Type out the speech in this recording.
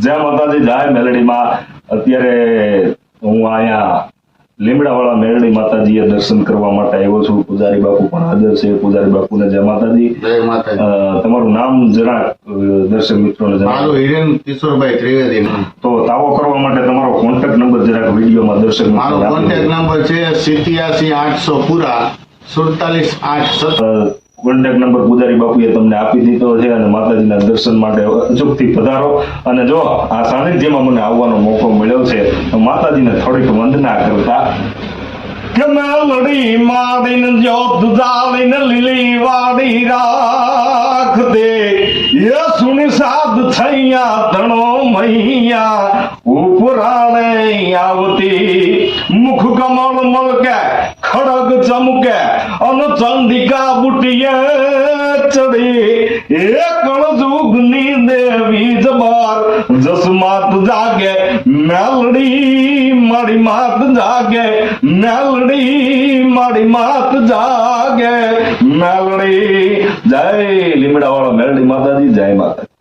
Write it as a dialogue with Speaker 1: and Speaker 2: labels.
Speaker 1: જય માતાજી જય મેલડીમાં અત્યારે હું અહીંયા લીમડાવાળા મેરડી માતાજીએ દર્શન કરવા માટે આવ્યો છું. પૂજારી બાપુ પણ હાજર છે. પૂજારી બાપુને જય માતાજી.
Speaker 2: જય માતાજી.
Speaker 1: તમારું નામ જરા દર્શક મિત્રોને
Speaker 2: મારું હિરેન કિશોરભાઈ ત્રિવેદી
Speaker 1: તો તાવો કરવા માટે તમારો કોન્ટેક્ટ નંબર જરાક વિડીયોમાં દર્શક
Speaker 2: મારો કોન્ટેક્ટ નંબર છે સિત્યાસી આઠસો પૂરા સુડતાલીસ આઠ
Speaker 1: કોન્ટેક્ટ નંબર પૂજારી બાપુએ તમને આપી દીધો છે અને માતાજીના દર્શન માટે અચૂકથી પધારો. અને જો આ સાનિધ્યમાં મને આવવાનો મોકો મળ્યો છે, તો માતાજીને થોડીક વંદના કરતા. કે માડીને જોત જાળીને લીલી વાડી રાખ એ સુની સાધ થૈયા ધણો મૈયા, ઉપરાણે આવતી મુખ કમળ મળકે ખડગ ચમકે, અને ચંદિકા બુટીએ ચડી. એ કળજુગની દેવી જબર જસમાત જાગે, મેલડી મારી માત જાગે, મેલડી મારી માત જાગે. મેલડી, જય લીમડાવાળા મેલડી માતાજી, જય માતા